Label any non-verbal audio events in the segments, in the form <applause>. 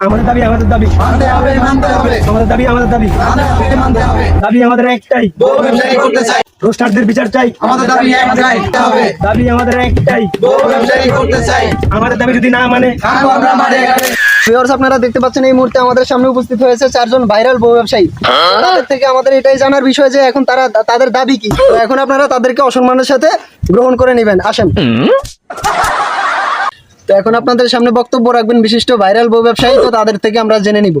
আমাদের দাবি আমাদের দাবি। মানতে হবে মানতে হবে। আমাদের দাবি আমাদের দাবি। মানতে হবে মানতে হবে। দাবি আমাদের একটাই বউ ব্যবসায়ী করতে চাই। রোস্টারদের বিচার চাই। আমাদের দাবি একটাই হবে দাবি আমাদের একটাই বউ ব্যবসায়ী করতে চাই। আমাদের দাবি যদি না মানে। ভিউয়ার্স আপনারা দেখতে পাচ্ছেন এই মুহূর্তে আমাদের সামনে উপস্থিত হয়েছে চারজন ভাইরাল বউ ব্যবসায়ী। তাদের থেকে আমাদের এটাই জানার বিষয় যে এখন তারা তাদের দাবি কি? এখন আপনারা তাদেরকে অসম্মানের সাথে গ্রহণ করে নেবেন। আসেন। তো এখন আপনাদের সামনে বক্তব্য রাখবেন বিশিষ্ট ভাইরাল বউ ব্যবসায়ী তো তাদের থেকে আমরা জেনে নিব।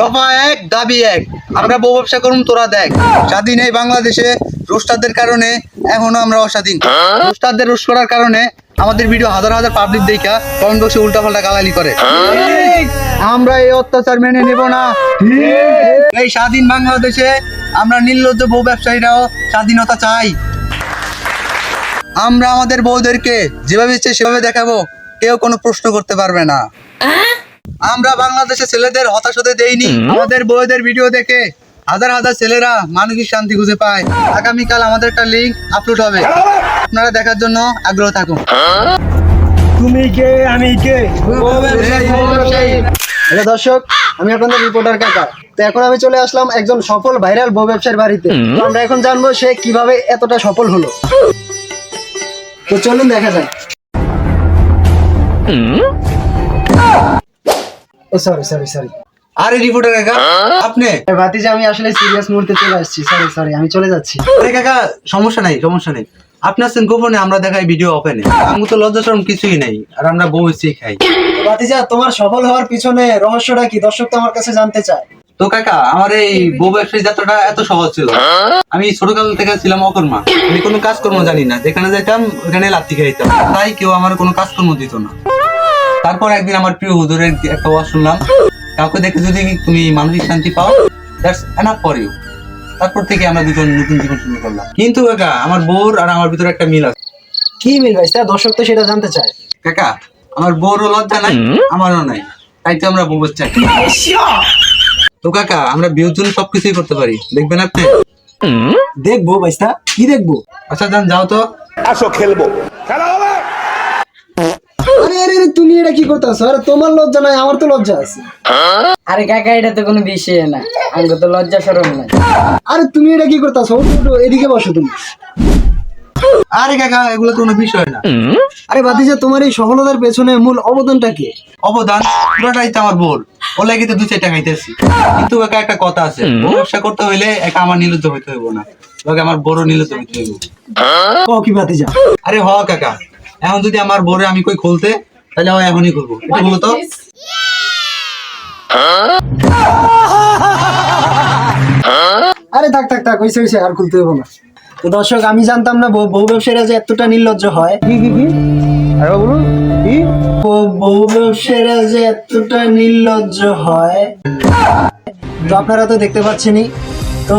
দফা এক দাবি এক। আমরা বউ ব্যবসা করুন তোরা দেখ। স্বাধীন এই বাংলাদেশে রোস্টারদের কারণে এখনও আমরা অস্বাধীন। রোস্টারদের রোস্ট করার কারণে আমাদের ভিডিও হাজার হাজার পাবলিক দেখা কমেন্ট বক্সে উল্টা পাল্টা গালালি করে আমরা এই অত্যাচার মেনে নেব না। এই স্বাধীন বাংলাদেশে আমরা নির্লজ্জ বউ ব্যবসায়ীরাও স্বাধীনতা চাই। আমরা আমাদের বউদেরকে যেভাবে ইচ্ছে সেভাবে দেখাবো কেউ কোনো প্রশ্ন করতে পারবে না। আমরা বাংলাদেশের ছেলেদের হতাশ হতে দেইনি আমাদের বউদের ভিডিও দেখে হাজার হাজার ছেলেরা মানসিক শান্তি খুঁজে পায়। আগামীকাল আমাদের একটা লিঙ্ক আপলোড হবে। আপনারা দেখার জন্য আগ্রহ থাকুন। তুমি কে? আমি কে? হ্যালো দর্শক আমি আপনাদের রিপোর্টার কাকা। তো এখন আমি চলে আসলাম একজন সফল ভাইরাল বউ ব্যবসায়ীর বাড়িতে। আমরা এখন জানব সে কীভাবে এতটা সফল হলো। তো চলুন দেখা যাক। ও সরি সরি সরি আরে রিপোর্টার কাকা আপনি? ভাতিজা আমি আসলে সিরিয়াস মুহূর্তে চলে আসছি। সরি সরি আমি চলে যাচ্ছি। আরে কাকা সমস্যা নাই সমস্যা নেই। আপনি আসছেন গোপনে আমরা দেখাই ভিডিও ওপেনে আমি তো লজ্জা শরম কিছুই নেই আর আমরা বউ খাই। ভাতিজা তোমার সফল হওয়ার পিছনে রহস্যটা কি? দর্শক তো আমার কাছে জানতে চায়। তো কাকা আমার এই বউ ব্যবসায়ী যাত্রাটা এত সহজ ছিল। আমি ছোটকাল থেকে ছিলাম অকর্মা। আমি কোনো কাজকর্ম জানি না। যেখানে যেতাম ওখানে লাত্তি খাইতাম। তাই কেউ আমার কোনো কাজকর্ম দিত না। তারপর একদিন আমার প্রিয় হুজুরের একটা ওয়াজ শুনলাম। কাউকে দেখে যদি তুমি মানসিক শান্তি পাও দ্যাটস এনাফ ফর ইউ তারপর থেকে আমরা দুজন নতুন জীবন শুরু করলাম। কিন্তু কাকা আমার বউর আর আমার ভিতরে একটা মিল আছে। কি মিল ভাই? তা দর্শক তো সেটা জানতে চায়। কাকা আমার বউরও লজ্জা নাই আমারও নাই। তাই তো আমরা বউ চাই তো কাকা আমরা বিয়ের জন্য সবকিছুই করতে পারি। দেখবেন আপনি? দেখব ভাইস্তা কি দেখব? আচ্ছা যান যাও তো। আসো খেলব। আরে আরে আরে, তুমি এটা কি করতেছো? আরে তোমার লজ্জা নাই আমার তো লজ্জা আছে। আরে কাকা এটা তো কোনো বিষয় না। আমাকে তো লজ্জা সরম নাই। আরে তুমি এটা কি করতেছো? ওঠো, ওঠো, এদিকে বসো তুমি। আরে কাকা এগুলো কোনো বিষয় না। আরে তোমার এই সফলতার পেছনে মূল অবদানটা কি? অবদান? পুরোটাই তো আমার বোর ও লাগে তো দুই চারটা খাইতেছি। কিন্তু কাকা একটা কথা আছে। ব্যবসা করতে হইলে একা আমার নিলজ্জ হইতে হইব না। লোকে আমার বড় নিলজ্জ হইতে হইব। ও কি ভাতিজা? আরে হ কাকা। এখন যদি আমার বড়ে আমি কই খুলতে তাহলে আমি এখনই করব এটা বলো তো। <laughs> আরে থাক থাক থাক হইছে হইছে আর খুলতে হবে না। তো দর্শক আমি জানতাম না বহু ব্যবসায়ীরা যে এতটা নির্লজ্জ হয়। কি কি কি? বলুন কি? বহু ব্যবসায়ীরা যে এতটা নির্লজ্জ হয়। তো আপনারা তো দেখতে পাচ্ছেনই। তো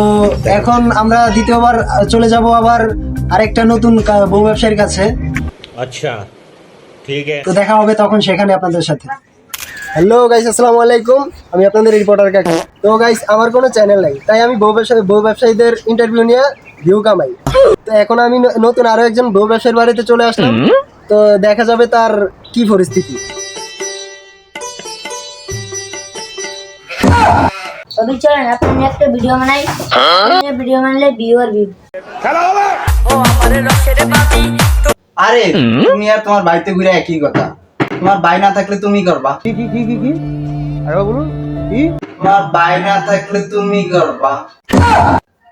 এখন আমরা দ্বিতীয়বার চলে যাব আবার আরেকটা নতুন বহু ব্যবসায়ীর কাছে। আচ্ছা ঠিক আছে। তো দেখা হবে তখন সেখানে আপনাদের সাথে। হ্যালো গাইস আসসালামু আলাইকুম। আমি আপনাদের রিপোর্টার কাকা। তো গাইস আমার কোনো চ্যানেল নাই। তাই আমি বহু ব্যবসায়ী বহু ব্যবসায়ীদের ইন্টারভিউ নিয়ে ভিউ কামাই। তো এখন আমি নতুন আরও একজন বউ ব্যবসায়ীর বাড়িতে চলে আসলাম। তো দেখা যাবে তার কি পরিস্থিতি। তবে চলেন আপনি একটা ভিডিও বানাই। ভিডিও বানালে ভিউ আর ভিউ আরে তুমি আর তোমার বাড়িতে ঘুরে একই কথা। তোমার বাই না থাকলে তুমি করবা। কি কি কি কি কি? আরে বলুন কি? তোমার বাই না থাকলে তুমি করবা।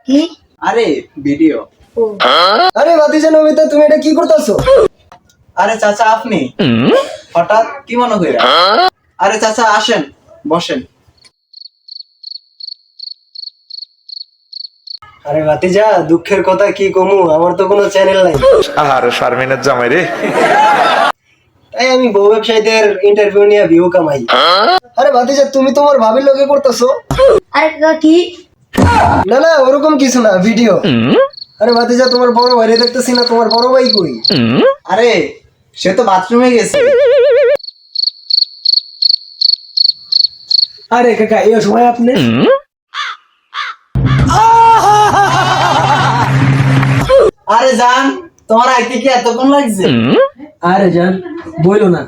কি? আরে ভিডিও। আরে ভাতিজা নমিতা তুমি এটা কি করতেছো? আরে চাচা আপনি? হঠাৎ কি মনে কইরা আরে চাচা আসেন বসেন। আরে ভাতিজা দুঃখের কথা কি কমু? আমার তো কোনো চ্যানেল নাই। আর শারমিনের জামাই রে। তাই আমি বউ ব্যবসায়ীদের ইন্টারভিউ নিয়ে ভিউ কামাই। আরে ভাতিজা তুমি তোমার ভাবির লোকে করতেছো? আরে কি? না না ওরকম কিছু না ভিডিও আরে ভাতিজা তোমার বড় ভাই দেখতেছি না তোমার বড় ভাই কই? আরে সে তো বাথরুমে গেছে। আরে কাকা এই সময় আপনি? আরে জান তোমার আইতে কি এতক্ষণ লাগছে? আরে যান বইলো না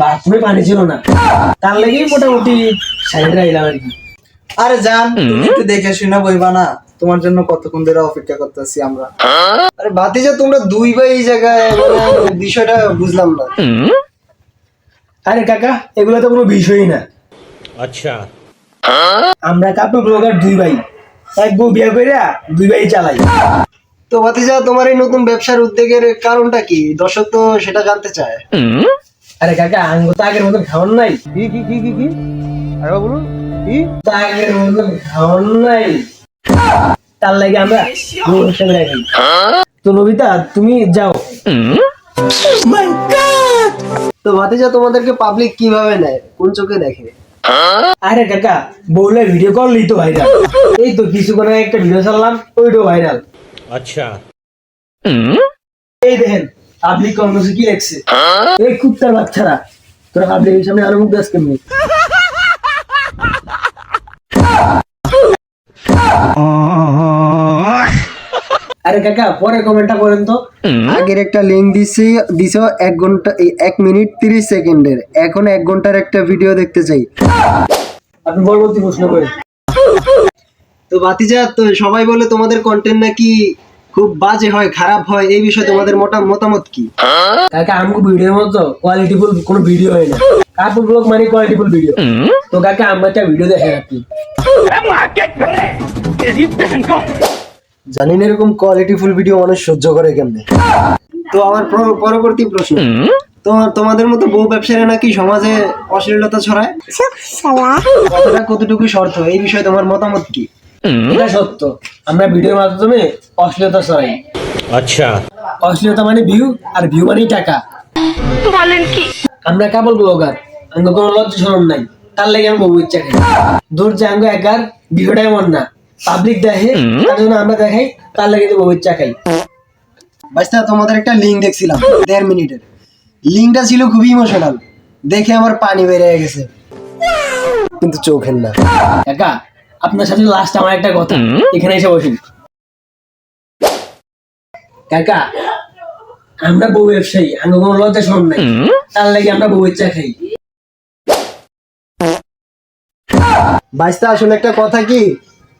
বাথরুমে পানি ছিল না। তার লেগেই মোটামুটি সাইডে আইলাম আর কি। আরে জান একটু দেখে শুনে বইবা না? তোমার জন্য কতক্ষণ ধরে অপেক্ষা করতেছি আমরা। আরে তোমরা দুই এই জায়গায় বিষয়টা বুঝলাম না। আরে কাকা এগুলো তো কোনো বিষয়ই না। আচ্ছা। আমরা ব্লগার দুই ভাই। এক বউ বিয়ে দুই ভাই চালাই। তো ভাতিজা তোমার এই নতুন ব্যবসার উদ্যোগের কারণটা কি? দর্শক তো সেটা জানতে চায়। আরে কাকা আঙ্গ তো আগের মতো খাওয়ার নাই। কি কি কি কি আরে বলুন তার লাগে আমরা তো নবিতা তুমি যাও। তো তোমাদেরকে পাবলিক কীভাবে নেয়? কোন চোখে দেখে? আরে কাকা ভিডিও তো ভাইরাল এই তো কিছুক্ষণ আগে একটা ভিডিও চাললাম ভাইরাল আচ্ছা। এই দেখেন পাবলিক কর্মসূচি কি লেখছে? হ্যাঁ? এই কুত্তার বাচ্চারা। তোরা পাবলিকের সামনে আরও মুখ দাস কেমনি? আরে কাকা পরে কমেন্টটা করেন তো। আগের একটা লিঙ্ক দিছি দিছো এক ঘণ্টা এক মিনিট তিরিশ সেকেন্ডের। এখন এক ঘণ্টার একটা ভিডিও দেখতে চাই। আপনি পরবর্তী প্রশ্ন করেন। তো ভাতিজা তো সবাই বলে তোমাদের কন্টেন্ট নাকি খুব বাজে হয় খারাপ হয় এই বিষয়ে তোমাদের মোটা মতামত কি? কাকা আমগো ভিডিওর মতো কোয়ালিটিফুল কোনো ভিডিও হয় না। কাপড় ব্লগ মানে কোয়ালিটিফুল ভিডিও তো কাকা আমরা একটা ভিডিও দেখেন আপনি। জানি না এরকম কোয়ালিটিফুল ভিডিও মানুষ সহ্য করে কেমনে। তো আমার পরবর্তী প্রশ্ন। তোমার তোমাদের মতো বউ ব্যবসায়ী নাকি সমাজে অশ্লীলতা ছড়ায়? কথাটা কতটুকু শর্ত? এই বিষয়ে তোমার মতামত কি? এটা সত্য। আমরা ভিডিওর মাধ্যমে অশ্লীলতা ছড়াই। আচ্ছা। অশ্লীলতা মানে ভিউ আর ভিউ মানেই টাকা। বলেন কি? আমরা কেবল ব্লগার আঙ্গ কোনো লজ্জা শরণ নাই। তার লাগে আমি বউ ইচ্ছা দূর যে আঙ্গ একার ভিউটাই মন না। পাবলিক দেখে তার জন্য আমরা দেখাই তার লাগে বহু ইচ্ছা খাই বাস্তা তোমাদের একটা লিঙ্ক দেখছিলাম দেড় মিনিটের। লিঙ্কটা ছিল খুবই ইমোশনাল দেখে আমার পানি বেড়ে গেছে। কিন্তু চোখের না। কাকা আপনার সাথে লাস্ট আমার একটা কথা। এখানে এসে বসুন। কাকা আমরা বউ ব্যবসায়ী আঙ্গ কোনো লজ্জা শরম নাই। তার লাগে আমরা বউ ইচ্ছা খাই বাইস্তা আসলে একটা কথা কি?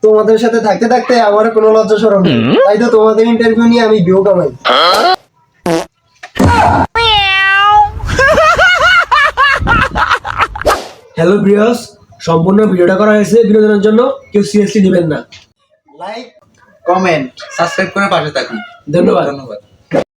তোমাদের সাথে থাকতে থাকতে আমার কোনো লজ্জা সরম তাই তো তোমাদের ইন্টারভিউ নিয়ে আমি ভিউ কামাই হ্যালো প্রিয়স সম্পূর্ণ ভিডিওটা করা হয়েছে বিনোদনের জন্য কেউ সিরিয়াসলি নেবেন না। লাইক কমেন্ট সাবস্ক্রাইব করে পাশে থাকুন। ধন্যবাদ। ধন্যবাদ।